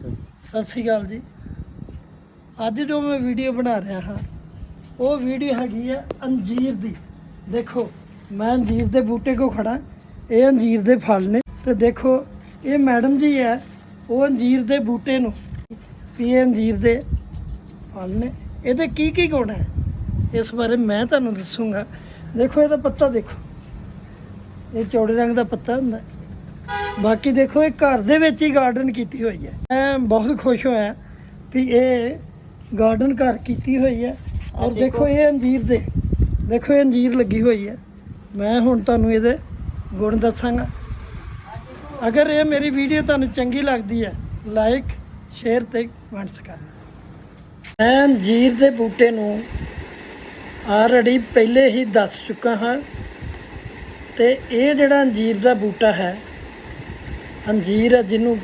ਸਤਿ ਸ਼੍ਰੀ ਅਕਾਲ ਜੀ। ਅੱਜ ਜੋ ਮੈਂ ਵੀਡੀਓ ਬਣਾ ਰਿਹਾ ਹਾਂ, ਉਹ ਵੀਡੀਓ ਹੈਗੀ ਆ ਅੰਜੀਰ ਦੀ। ਦੇਖੋ, ਮੈਂ ਅੰਜੀਰ ਦੇ ਬੂਟੇ ਕੋ ਖੜਾ ਇਹ ਅੰਜੀਰ ਦੇ ਫਲ ਨੇ। ਤੇ ਦੇਖੋ, ਇਹ ਮੈਡਮ ਜੀ ਹੈ, ਉਹ ਅੰਜੀਰ ਦੇ ਬੂਟੇ ਨੂੰ। ਵੀ ਇਹ ਅੰਜੀਰ ਦੇ ਫਲ ਨੇ। ਇਹਦੇ ਕੀ ਕੀ ਗੁਣ ਹੈ? ਇਸ ਬਾਰੇ ਮੈਂ ਤੁਹਾਨੂੰ ਦੱਸੂਗਾ। ਦੇਖੋ, ਇਹਦਾ ਪੱਤਾ ਦੇਖੋ। ਇਹ ਚੌੜੇ ਰੰਗ ਦਾ ਪੱਤਾ ਹੁੰਦਾ। ਬਾਕੀ ਦੇਖੋ ਇਹ ਘਰ ਦੇ ਵਿੱਚ ਹੀ ਗਾਰਡਨ ਕੀਤੀ ਹੋਈ ਹੈ। ਮੈਂ ਬਹੁਤ ਖੁਸ਼ ਹੋਇਆ ਵੀ ਇਹ ਗਾਰਡਨ ਘਰ ਕੀਤੀ ਹੋਈ ਹੈ। ਔਰ ਦੇਖੋ ਇਹ ਅੰਜੀਰ ਦੇ ਦੇਖੋ ਇਹ ਅੰਜੀਰ ਲੱਗੀ ਹੋਈ ਹੈ। ਮੈਂ ਹੁਣ ਤੁਹਾਨੂੰ ਇਹਦੇ ਗੁਣ ਦੱਸਾਂਗਾ। ਅਗਰ ਇਹ ਮੇਰੀ ਵੀਡੀਓ ਤੁਹਾਨੂੰ ਚੰਗੀ ਲੱਗਦੀ ਹੈ ਲਾਈਕ ਸ਼ੇਅਰ ਤੇ ਕਮੈਂਟਸ ਕਰਨਾ। ਮੈਂ ਅੰਜੀਰ ਦੇ ਬੂਟੇ ਨੂੰ ਆਲਰੇਡੀ ਪਹਿਲੇ ਹੀ ਦੱਸ ਚੁੱਕਾ ਹਾਂ। ਤੇ ਇਹ ਜਿਹੜਾ ਅੰਜੀਰ ਦਾ ਬੂਟਾ ਹੈ ਅੰਜੀਰ ਆ ਜਿਹਨੂੰ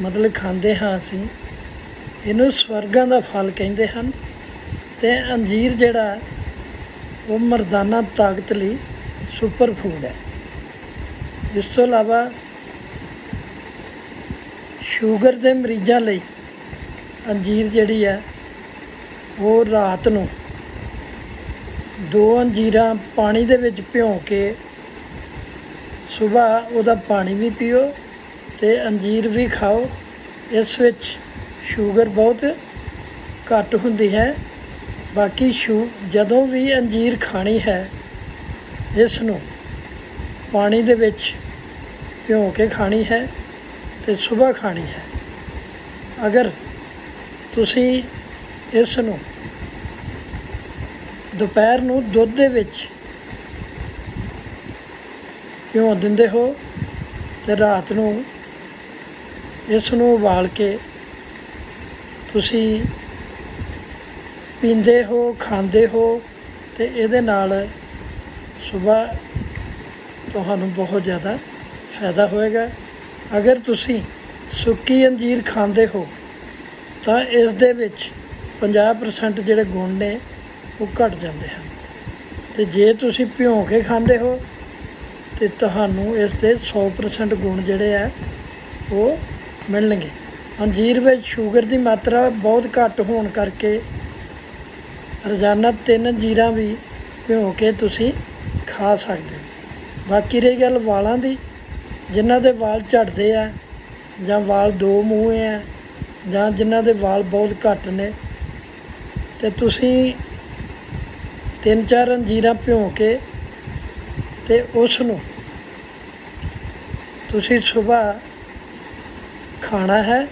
ਮਤਲਬ ਖਾਂਦੇ ਹਾਂ ਅਸੀਂ। ਇਹਨੂੰ ਸਵਰਗਾਂ ਦਾ ਫਲ ਕਹਿੰਦੇ ਹਨ। ਤੇ ਅੰਜੀਰ ਜਿਹੜਾ ਉਹ ਮਰਦਾਨਾ ਤਾਕਤ ਲਈ ਸੁਪਰ ਫੂਡ ਹੈ। ਇਸ ਤੋਂ ਇਲਾਵਾ ਸ਼ੂਗਰ ਦੇ ਮਰੀਜ਼ਾਂ ਲਈ ਅੰਜੀਰ ਜਿਹੜੀ ਹੈ, ਉਹ ਰਾਤ ਨੂੰ ਦੋ ਅੰਜੀਰਾਂ ਪਾਣੀ ਦੇ ਵਿੱਚ ਭਿਉਂ ਕੇ ਸਵੇਰ ਉਹਦਾ ਪਾਣੀ ਵੀ ਪੀਓ ਤੇ ਅੰਜੀਰ ਵੀ ਖਾਓ। ਇਸ ਵਿੱਚ ਸ਼ੂਗਰ ਬਹੁਤ ਘੱਟ ਹੁੰਦੀ ਹੈ। ਬਾਕੀ ਸ਼ੂ ਜਦੋਂ ਵੀ ਅੰਜੀਰ ਖਾਣੀ ਹੈ, ਇਸ ਨੂੰ ਪਾਣੀ ਦੇ ਵਿੱਚ ਭਿਉਂ ਕੇ ਖਾਣੀ ਹੈ ਤੇ ਸਵੇਰ ਖਾਣੀ ਹੈ। ਅਗਰ ਤੁਸੀਂ ਇਸ ਨੂੰ ਦੁਪਹਿਰ ਨੂੰ ਦੁੱਧ ਦੇ ਵਿੱਚ ਭਿਉਂ ਦਿੰਦੇ ਹੋ ਤੇ ਰਾਤ ਨੂੰ ਇਸ ਨੂੰ ਉਬਾਲ ਕੇ ਤੁਸੀਂ ਪੀਂਦੇ ਹੋ, ਖਾਂਦੇ ਹੋ ਤੇ ਇਹਦੇ ਨਾਲ ਸਵੇਰ ਤੁਹਾਨੂੰ ਬਹੁਤ ਜ਼ਿਆਦਾ ਫਾਇਦਾ ਹੋਏਗਾ। ਅਗਰ ਤੁਸੀਂ ਸੁੱਕੀ ਅੰਜੀਰ ਖਾਂਦੇ ਹੋ, ਤਾਂ ਇਸ ਦੇ ਵਿੱਚ 50% ਜਿਹੜੇ ਗੁਣ ਨੇ, ਉਹ ਘਟ ਜਾਂਦੇ ਹਨ। ਤੇ ਜੇ ਤੁਸੀਂ ਭਿਉਂ ਕੇ ਖਾਂਦੇ ਹੋ, ਤੇ ਤੁਹਾਨੂੰ ਇਸ ਦੇ 100% ਗੁਣ ਜਿਹੜੇ ਆ, ਉਹ ਮਿਲਣਗੇ। ਅੰਜੀਰ ਵਿੱਚ ਸ਼ੂਗਰ ਦੀ ਮਾਤਰਾ ਬਹੁਤ ਘੱਟ ਹੋਣ ਕਰਕੇ ਰੋਜ਼ਾਨਾ ਤਿੰਨ ਅੰਜੀਰਾਂ ਵੀ ਭਿਉਂ ਕੇ ਤੁਸੀਂ ਖਾ ਸਕਦੇ ਹੋ। ਬਾਕੀ ਰਹੀ ਗੱਲ ਵਾਲਾਂ ਦੀ, ਜਿਨ੍ਹਾਂ ਦੇ ਵਾਲ ਝੜਦੇ ਆ, ਜਾਂ ਵਾਲ ਦੋ ਮੂੰਹ ਆ, ਜਾਂ ਜਿਨ੍ਹਾਂ ਦੇ ਵਾਲ ਬਹੁਤ ਘੱਟ ਨੇ, ਤੇ ਤੁਸੀਂ ਤਿੰਨ ਚਾਰ ਅੰਜੀਰਾਂ ਭਿਉਂ ਕੇ ਤੇ ਉਸ ਨੂੰ ਤੁਸੀਂ ਸਵੇਰ ਖਾਣਾ ਹੈ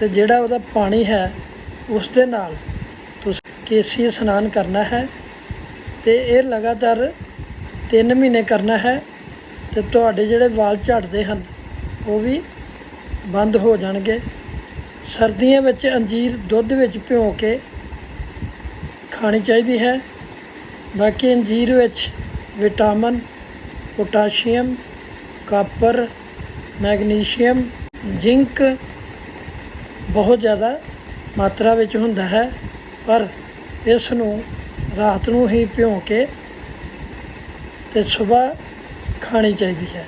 ਤੇ ਜਿਹੜਾ ਉਹਦਾ ਪਾਣੀ ਹੈ ਉਸ ਦੇ ਨਾਲ ਤੁਸੀਂ ਕੇਸੀ ਇਸ਼ਨਾਨ ਕਰਨਾ ਹੈ ਤੇ ਇਹ ਲਗਾਤਾਰ 3 ਮਹੀਨੇ ਕਰਨਾ ਹੈ ਤੇ ਤੁਹਾਡੇ ਜਿਹੜੇ ਵਾਲ ਝੜਦੇ ਹਨ, ਉਹ ਵੀ ਬੰਦ ਹੋ ਜਾਣਗੇ। ਸਰਦੀਆਂ ਵਿੱਚ ਅੰਜੀਰ ਦੁੱਧ ਵਿੱਚ ਭਿਉਂ ਕੇ ਖਾਣੀ ਚਾਹੀਦੀ ਹੈ। ਬਾਕੀ ਅੰਜੀਰ ਵਿੱਚ vitamin, potassium, copper, magnesium zinc ਬਹੁਤ ਜ਼ਿਆਦਾ ਮਾਤਰਾ ਵਿੱਚ ਹੁੰਦਾ ਹੈ, ਪਰ ਇਸ ਨੂੰ ਰਾਤ ਨੂੰ ਹੀ ਭਿਉਂ ਕੇ ਤੇ ਸਵੇਰ ਖਾਣੀ ਚਾਹੀਦੀ ਹੈ।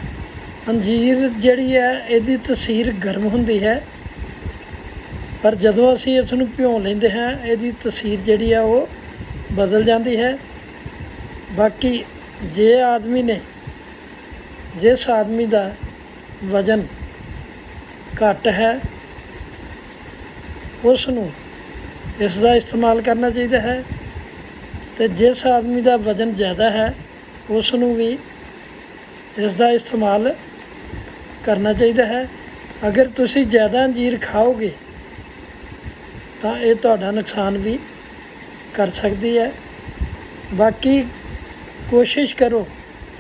ਅੰਜੀਰ ਜਿਹੜੀ ਹੈ, ਇਹਦੀ ਤਸੀਰ ਗਰਮ ਹੁੰਦੀ ਹੈ, ਪਰ ਜਦੋਂ ਅਸੀਂ ਇਸ ਨੂੰ ਭਿਉਂ ਲੈਂਦੇ ਹਾਂ, ਇਹਦੀ ਤਸੀਰ ਜਿਹੜੀ ਆ, ਉਹ ਬਦਲ ਜਾਂਦੀ ਹੈ। ਬਾਕੀ ਜੇ ਆਦਮੀ ਨੇ, ਜਿਸ ਆਦਮੀ ਦਾ ਵਜਨ ਘੱਟ ਹੈ। ਉਸ ਨੂੰ ਇਸ ਦਾ ਇਸਤੇਮਾਲ ਕਰਨਾ ਚਾਹੀਦਾ ਹੈ ਤੇ ਜਿਸ ਆਦਮੀ ਦਾ ਵਜਨ ਜ਼ਿਆਦਾ ਹੈ ਉਸ ਨੂੰ ਵੀ ਇਸ ਦਾ ਇਸਤੇਮਾਲ ਕਰਨਾ ਚਾਹੀਦਾ ਹੈ। ਅਗਰ ਤੁਸੀਂ ਜ਼ਿਆਦਾ ਅੰਜੀਰ ਖਾਓਗੇ, ਤਾਂ ਇਹ ਤੁਹਾਡਾ ਨੁਕਸਾਨ ਵੀ ਕਰ ਸਕਦੀ ਹੈ। ਬਾਕੀ ਕੋਸ਼ਿਸ਼ ਕਰੋ,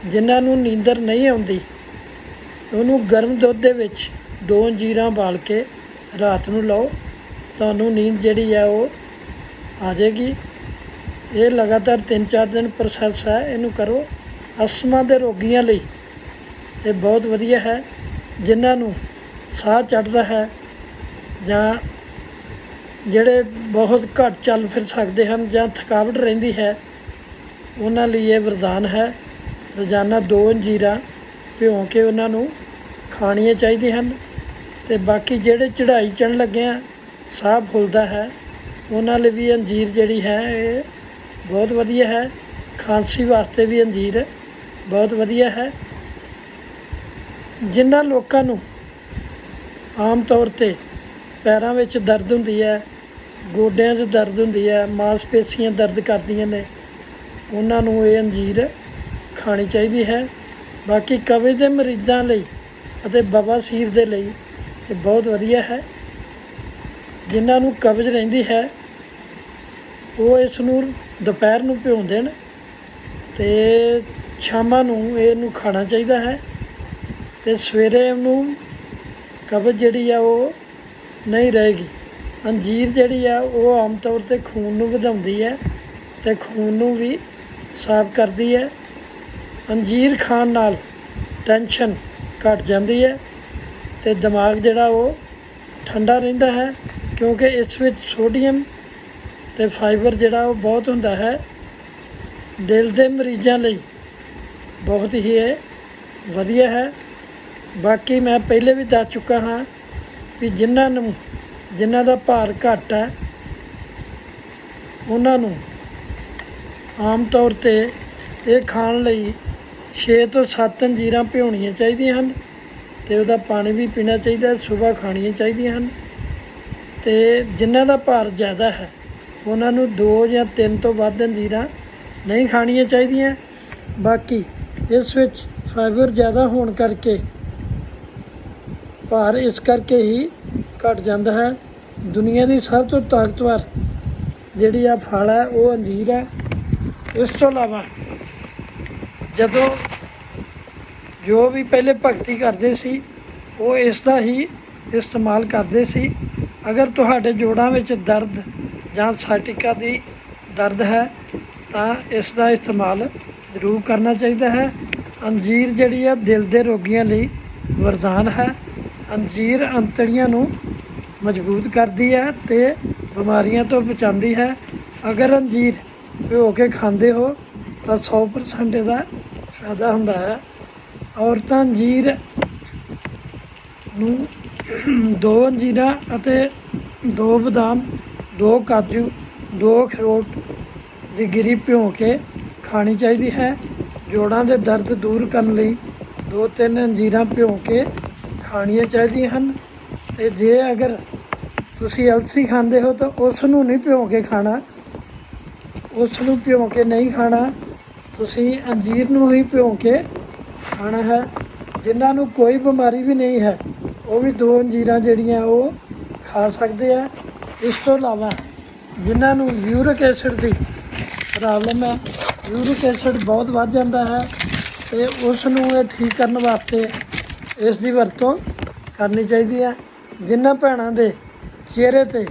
ਜਿਨ੍ਹਾਂ ਨੂੰ ਨੀਂਦਰ ਨਹੀਂ ਆਉਂਦੀ, ਉਹਨੂੰ ਗਰਮ ਦੁੱਧ ਦੇ ਵਿੱਚ ਦੋ ਅੰਜੀਰਾਂ ਬਾਲ ਕੇ ਰਾਤ ਨੂੰ ਲਓ। ਤੁਹਾਨੂੰ ਨੀਂਦ ਜਿਹੜੀ ਹੈ ਉਹ ਆ ਜਾਏਗੀ। ਇਹ ਲਗਾਤਾਰ 3-4 ਦਿਨ ਪ੍ਰੋਸੈਸ ਹੈ, ਇਹਨੂੰ ਕਰੋ ਅਸਮਾ ਦੇ ਰੋਗੀਆਂ ਲਈ। ਇਹ ਬਹੁਤ ਵਧੀਆ ਹੈ, ਜਿਨ੍ਹਾਂ ਨੂੰ ਸਾਹ ਚੜਦਾ ਹੈ ਜਾਂ ਜਿਹੜੇ ਬਹੁਤ ਘੱਟ ਚੱਲ ਫਿਰ ਸਕਦੇ ਹਨ ਜਾਂ ਥਕਾਵਟ ਰਹਿੰਦੀ ਹੈ, ਉਹਨਾਂ ਲਈ ਇਹ ਵਰਦਾਨ ਹੈ। ਰੋਜ਼ਾਨਾ ਦੋ ਅੰਜੀਰਾਂ ਭਿਉਂ ਕੇ ਉਹਨਾਂ ਨੂੰ ਖਾਣੀਆਂ ਚਾਹੀਦੀਆਂ ਹਨ। ਤੇ ਬਾਕੀ ਜਿਹੜੇ ਚੜ੍ਹਾਈ ਚੜ੍ਹਨ ਲੱਗੇ ਆ, ਸਾਹ ਫੁੱਲਦਾ ਹੈ। ਉਹਨਾਂ ਲਈ ਵੀ ਅੰਜੀਰ ਜਿਹੜੀ ਹੈ, ਇਹ ਬਹੁਤ ਵਧੀਆ ਹੈ। ਖਾਂਸੀ ਵਾਸਤੇ ਵੀ ਅੰਜੀਰ ਬਹੁਤ ਵਧੀਆ ਹੈ। ਜਿਨ੍ਹਾਂ ਲੋਕਾਂ ਨੂੰ ਆਮ ਤੌਰ ਤੇ ਪੈਰਾਂ ਵਿੱਚ ਦਰਦ ਹੁੰਦੀ ਹੈ, ਗੋਡਿਆਂ 'ਚ ਦਰਦ ਹੁੰਦੀ ਹੈ, ਮਾਸਪੇਸ਼ੀਆਂ ਦਰਦ ਕਰਦੀਆਂ ਨੇ, ਉਹਨਾਂ ਨੂੰ ਇਹ ਅੰਜੀਰ ਖਾਣੀ ਚਾਹੀਦੀ ਹੈ। ਬਾਕੀ ਕਬਜ਼ ਦੇ ਮਰੀਜ਼ਾਂ ਲਈ ਅਤੇ ਬਵਾਸੀਰ ਦੇ ਲਈ ਇਹ ਬਹੁਤ ਵਧੀਆ ਹੈ। ਜਿਨ੍ਹਾਂ ਨੂੰ ਕਬਜ਼ ਰਹਿੰਦੀ ਹੈ, ਉਹ ਇਸ ਨੂੰ ਦੁਪਹਿਰ ਨੂੰ ਭਿਉਂ ਦੇਣ ਤੇ ਸ਼ਾਮਾਂ ਨੂੰ ਇਹਨੂੰ ਖਾਣਾ ਚਾਹੀਦਾ ਹੈ ਤੇ ਸਵੇਰੇ ਉਹਨੂੰ ਕਬਜ਼ ਜਿਹੜੀ ਆ ਉਹ ਨਹੀਂ ਰਹੇਗੀ। ਅੰਜੀਰ ਜਿਹੜੀ ਆ ਉਹ ਆਮ ਤੌਰ ਤੇ ਖੂਨ ਨੂੰ ਵਧਾਉਂਦੀ ਹੈ ਤੇ ਖੂਨ ਨੂੰ ਵੀ ਸਾਫ਼ ਕਰਦੀ ਹੈ। ਅੰਜੀਰ ਖਾਣ ਨਾਲ ਟੈਨਸ਼ਨ ਘਟ ਜਾਂਦੀ ਹੈ। ਤੇ ਦਿਮਾਗ ਜਿਹੜਾ ਉਹ ਠੰਡਾ ਰਹਿੰਦਾ ਹੈ, ਕਿਉਂਕਿ ਇਸ ਵਿੱਚ ਸੋਡੀਅਮ ਤੇ ਫਾਈਬਰ ਜਿਹੜਾ ਉਹ ਬਹੁਤ ਹੁੰਦਾ ਹੈ। ਦਿਲ ਦੇ ਮਰੀਜ਼ਾਂ ਲਈ ਬਹੁਤ ਹੀ ਇਹ ਵਧੀਆ ਹੈ। ਬਾਕੀ ਮੈਂ ਪਹਿਲੇ ਵੀ ਦੱਸ ਚੁੱਕਾ ਹਾਂ ਕਿ ਜਿਨ੍ਹਾਂ ਨੂੰ, ਜਿਨ੍ਹਾਂ ਦਾ ਭਾਰ ਘੱਟ ਹੈ, ਉਹਨਾਂ ਨੂੰ ਆਮ ਤੌਰ ਤੇ ਇਹ ਖਾਣ ਲਈ 6 ਤੋਂ 7 ਅੰਜੀਰਾਂ ਭਿਉਣੀਆਂ ਚਾਹੀਦੀਆਂ ਹਨ। ਤੇ ਉਹਦਾ ਪਾਣੀ ਵੀ ਪੀਣਾ ਚਾਹੀਦਾ ਸਵੇਰ ਖਾਣੀਆਂ ਚਾਹੀਦੀਆਂ ਹਨ। ਤੇ ਜਿਨ੍ਹਾਂ ਦਾ ਭਾਰ ਜ਼ਿਆਦਾ ਹੈ, ਉਹਨਾਂ ਨੂੰ ਦੋ ਜਾਂ ਤਿੰਨ ਤੋਂ ਵੱਧ ਅੰਜੀਰਾਂ ਨਹੀਂ ਖਾਣੀਆਂ ਚਾਹੀਦੀਆਂ। ਬਾਕੀ ਇਸ ਵਿੱਚ ਫਾਈਬਰ ਜ਼ਿਆਦਾ ਹੋਣ ਕਰਕੇ ਭਾਰ ਇਸ ਕਰਕੇ ਹੀ ਘਟ ਜਾਂਦਾ ਹੈ। ਦੁਨੀਆ ਦੀ ਸਭ ਤੋਂ ਤਾਕਤਵਰ ਜਿਹੜੀ ਆ ਫਲ ਹੈ, ਉਹ ਅੰਜੀਰ ਹੈ। ਇਸ ਤੋਂ ਇਲਾਵਾ ਜਦੋਂ ਜੋ ਵੀ ਪਹਿਲੇ ਭਗਤੀ ਕਰਦੇ ਸੀ, ਉਹ ਇਸ ਦਾ ਹੀ ਇਸਤੇਮਾਲ ਕਰਦੇ ਸੀ। ਅਗਰ ਤੁਹਾਡੇ ਜੋੜਾਂ ਵਿੱਚ ਦਰਦ ਜਾਂ ਸਾਟਿਕਾ ਦੀ ਦਰਦ ਹੈ, ਤਾਂ ਇਸ ਦਾ ਇਸਤੇਮਾਲ ਜ਼ਰੂਰ ਕਰਨਾ ਚਾਹੀਦਾ ਹੈ। ਅੰਜੀਰ ਜਿਹੜੀ ਆ ਦਿਲ ਦੇ ਰੋਗੀਆਂ ਲਈ ਵਰਦਾਨ ਹੈ। ਅੰਜੀਰ ਅੰਤੜੀਆਂ ਨੂੰ ਮਜ਼ਬੂਤ ਕਰਦੀ ਹੈ ਤੇ ਬਿਮਾਰੀਆਂ ਤੋਂ ਬਚਾਉਂਦੀ ਹੈ। ਅਗਰ ਅੰਜੀਰ ਭਿਓ ਕੇ ਖਾਂਦੇ ਹੋ, ਤਾਂ 100% ਇਹਦਾ ਫਾਇਦਾ ਹੁੰਦਾ ਹੈ। ਔਰਤਾਂ ਅੰਜੀਰ ਨੂੰ ਦੋ ਅੰਜੀਰਾਂ ਅਤੇ ਦੋ ਬਦਾਮ, ਦੋ ਕਾਜੂ, ਦੋ ਅਖਰੋਟ ਦੀ ਗਿਰੀ ਭਿਓ ਕੇ ਖਾਣੀ ਚਾਹੀਦੀ ਹੈ। ਜੋੜਾਂ ਦੇ ਦਰਦ ਦੂਰ ਕਰਨ ਲਈ ਦੋ ਤਿੰਨ ਅੰਜੀਰਾਂ ਭਿਓ ਕੇ ਖਾਣੀਆਂ ਚਾਹੀਦੀਆਂ ਹਨ ਤੇ ਜੇ ਅਗਰ ਤੁਸੀਂ ਅਲਸੀ ਖਾਂਦੇ ਹੋ ਤਾਂ ਉਸ ਨੂੰ ਨਹੀਂ ਭਿਓ ਕੇ ਖਾਣਾ। ਉਸ ਨੂੰ ਭਿਓ ਕੇ ਨਹੀਂ ਖਾਣਾ, ਤੁਸੀਂ ਅੰਜੀਰ ਨੂੰ ਹੀ ਭਿਓ ਕੇ ਖਾਣਾ ਹੈ। ਜਿਨ੍ਹਾਂ ਨੂੰ ਕੋਈ ਬਿਮਾਰੀ ਵੀ ਨਹੀਂ ਹੈ, ਉਹ ਵੀ ਦੋ ਅੰਜੀਰਾਂ ਜਿਹੜੀਆਂ ਉਹ ਖਾ ਸਕਦੇ ਆ। ਇਸ ਤੋਂ ਇਲਾਵਾ ਜਿਨ੍ਹਾਂ ਨੂੰ ਯੂਰਿਕ ਐਸਿਡ ਦੀ ਪ੍ਰੋਬਲਮ ਹੈ, ਯੂਰਿਕ ਐਸਿਡ ਬਹੁਤ ਵੱਧ ਜਾਂਦਾ ਹੈ ਤੇ ਉਸ ਨੂੰ ਇਹ ਠੀਕ ਕਰਨ ਵਾਸਤੇ ਇਸ ਦੀ ਵਰਤੋਂ ਕਰਨੀ ਚਾਹੀਦੀ ਹੈ। ਜਿਨ੍ਹਾਂ ਭੈਣਾਂ ਦੇ ਚਿਹਰੇ ਤੇ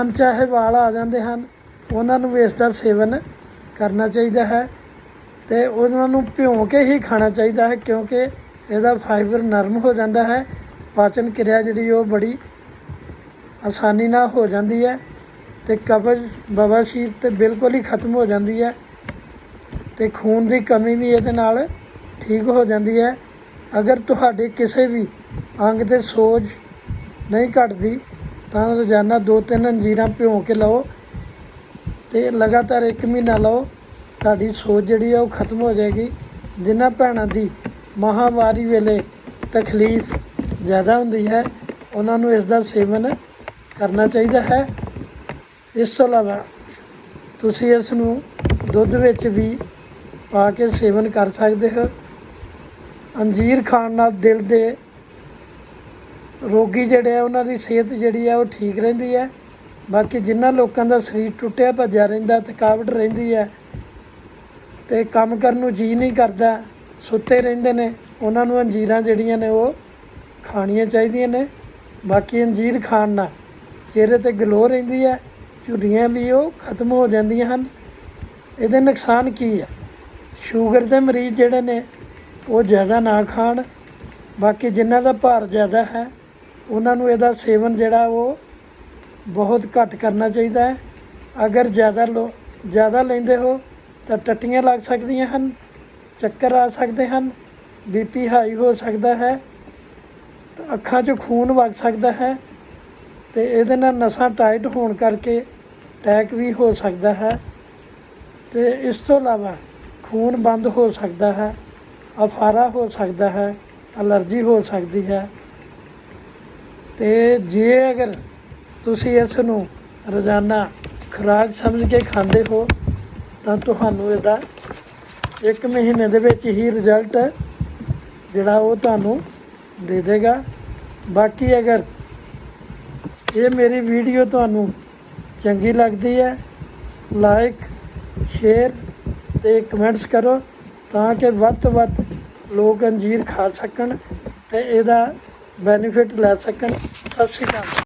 ਅਣਚਾਹੇ ਵਾਲ ਆ ਜਾਂਦੇ ਹਨ, ਉਹਨਾਂ ਨੂੰ ਵੀ ਇਸ ਦਾ ਸੇਵਨ ਕਰਨਾ ਚਾਹੀਦਾ ਹੈ। ਤੇ ਉਹਨਾਂ ਨੂੰ ਭਿਉਂ ਕੇ ਹੀ ਖਾਣਾ ਚਾਹੀਦਾ ਹੈ, ਕਿਉਂਕਿ ਇਹਦਾ ਫਾਈਬਰ ਨਰਮ ਹੋ ਜਾਂਦਾ ਹੈ। ਪਾਚਨ ਕਿਰਿਆ ਜਿਹੜੀ ਉਹ ਬੜੀ ਆਸਾਨੀ ਨਾਲ ਹੋ ਜਾਂਦੀ ਹੈ ਤੇ ਕਬਜ਼ ਬਵਾਸੀਰ ਤੇ ਬਿਲਕੁਲ ਹੀ ਖਤਮ ਹੋ ਜਾਂਦੀ ਹੈ ਤੇ ਖੂਨ ਦੀ ਕਮੀ ਵੀ ਇਹਦੇ ਨਾਲ ਠੀਕ ਹੋ ਜਾਂਦੀ ਹੈ। ਅਗਰ ਤੁਹਾਡੇ ਕਿਸੇ ਵੀ ਅੰਗ ਤੇ ਸੋਜ ਨਹੀਂ ਘਟਦੀ, ਤਾਂ ਰੋਜ਼ਾਨਾ ਦੋ ਤਿੰਨ ਅੰਜੀਰਾਂ ਭਿਉਂ ਕੇ ਲਓ ਤੇ ਲਗਾਤਾਰ 1 ਮਹੀਨਾ ਲਓ। ਤੁਹਾਡੀ ਸੋਚ ਜਿਹੜੀ ਆ ਉਹ ਖਤਮ ਹੋ ਜਾਏਗੀ। ਜਿਨ੍ਹਾਂ ਭੈਣਾਂ ਦੀ ਮਹਾਵਾਰੀ ਵੇਲੇ ਤਕਲੀਫ ਜ਼ਿਆਦਾ ਹੁੰਦੀ ਹੈ, ਉਹਨਾਂ ਨੂੰ ਇਸ ਦਾ ਸੇਵਨ ਕਰਨਾ ਚਾਹੀਦਾ ਹੈ। ਇਸ ਤੋਂ ਇਲਾਵਾ ਤੁਸੀਂ ਇਸ ਨੂੰ ਦੁੱਧ ਵਿੱਚ ਵੀ ਪਾ ਕੇ ਸੇਵਨ ਕਰ ਸਕਦੇ ਹੋ। ਅੰਜੀਰ ਖਾਣ ਨਾਲ ਦਿਲ ਦੇ ਰੋਗੀ ਜਿਹੜੇ ਆ, ਉਹਨਾਂ ਦੀ ਸਿਹਤ ਜਿਹੜੀ ਆ, ਉਹ ਠੀਕ ਰਹਿੰਦੀ ਹੈ। ਬਾਕੀ ਜਿਨ੍ਹਾਂ ਲੋਕਾਂ ਦਾ ਸਰੀਰ ਟੁੱਟਿਆ ਭੱਜਿਆ ਰਹਿੰਦਾ, ਥਕਾਵਟ ਰਹਿੰਦੀ ਹੈ ਤੇ ਕੰਮ ਕਰਨ ਨੂੰ ਜੀ ਨਹੀਂ ਕਰਦਾ, ਸੁੱਤੇ ਰਹਿੰਦੇ ਨੇ, ਉਹਨਾਂ ਨੂੰ ਅੰਜੀਰਾਂ ਜਿਹੜੀਆਂ ਨੇ ਉਹ ਖਾਣੀਆਂ ਚਾਹੀਦੀਆਂ ਨੇ। ਬਾਕੀ ਅੰਜੀਰ ਖਾਣ ਨਾਲ ਚਿਹਰੇ ਤੇ ਗਲੋ ਰਹਿੰਦੀ ਹੈ ਝੁਰੜੀਆਂ ਵੀ ਉਹ ਖਤਮ ਹੋ ਜਾਂਦੀਆਂ ਹਨ। ਇਹਦੇ ਨੁਕਸਾਨ ਕੀ ਹੈ ਸ਼ੂਗਰ ਦੇ ਮਰੀਜ਼ ਜਿਹੜੇ ਨੇ, ਉਹ ਜ਼ਿਆਦਾ ਨਾ ਖਾਣ। ਬਾਕੀ ਜਿਨ੍ਹਾਂ ਦਾ ਭਾਰ ਜ਼ਿਆਦਾ ਹੈ, ਉਹਨਾਂ ਨੂੰ ਇਹਦਾ ਸੇਵਨ ਜਿਹੜਾ ਉਹ ਬਹੁਤ ਘੱਟ ਕਰਨਾ ਚਾਹੀਦਾ ਹੈ। ਅਗਰ ਜ਼ਿਆਦਾ ਲੋ, ਜ਼ਿਆਦਾ ਲੈਂਦੇ ਹੋ ਤਾਂ ਟੱਟੀਆਂ ਲੱਗ ਸਕਦੀਆਂ ਹਨ, ਚੱਕਰ ਆ ਸਕਦੇ ਹਨ ਬੀਪੀ ਹਾਈ ਹੋ ਸਕਦਾ ਹੈ ਅੱਖਾਂ 'ਚੋਂ ਖੂਨ ਵਗ ਸਕਦਾ ਹੈ, ਤੇ ਇਹਦੇ ਨਾਲ ਨਸਾਂ ਟਾਈਟ ਹੋਣ ਕਰਕੇ ਅਟੈਕ ਵੀ ਹੋ ਸਕਦਾ ਹੈ, ਤੇ ਇਸ ਤੋਂ ਇਲਾਵਾ ਖੂਨ ਬੰਦ ਹੋ ਸਕਦਾ ਹੈ, ਅਫਾਰਾ ਹੋ ਸਕਦਾ ਹੈ, ਅਲਰਜੀ ਹੋ ਸਕਦੀ ਹੈ, ਤੇ ਜੇ ਅਗਰ ਤੁਸੀਂ ਇਸ ਨੂੰ ਰੋਜ਼ਾਨਾ ਖੁਰਾਕ ਸਮਝ ਕੇ ਖਾਂਦੇ ਹੋ ਤਾਂ ਤੁਹਾਨੂੰ ਇਹਦਾ ਇੱਕ ਮਹੀਨੇ ਦੇ ਵਿੱਚ ਹੀ ਰਿਜ਼ਲਟ ਜਿਹੜਾ ਉਹ ਤੁਹਾਨੂੰ ਦੇ ਦੇਗਾ। ਬਾਕੀ ਅਗਰ ਇਹ ਮੇਰੀ ਵੀਡੀਓ ਤੁਹਾਨੂੰ ਚੰਗੀ ਲੱਗਦੀ ਹੈ ਲਾਈਕ ਸ਼ੇਅਰ ਤੇ ਕਮੈਂਟਸ ਕਰੋ ਤਾਂ ਕਿ ਵੱਧ ਤੋਂ ਵੱਧ ਲੋਕ ਅੰਜੀਰ ਖਾ ਸਕਣ ਤੇ ਇਹਦਾ ਬੈਨੀਫਿਟ ਲੈ ਸਕਣ। ਸਤਿ ਸ਼੍ਰੀ ਅਕਾਲ।